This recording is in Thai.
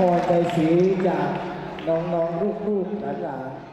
พรใจสีจากน้องๆลูกๆหลานๆ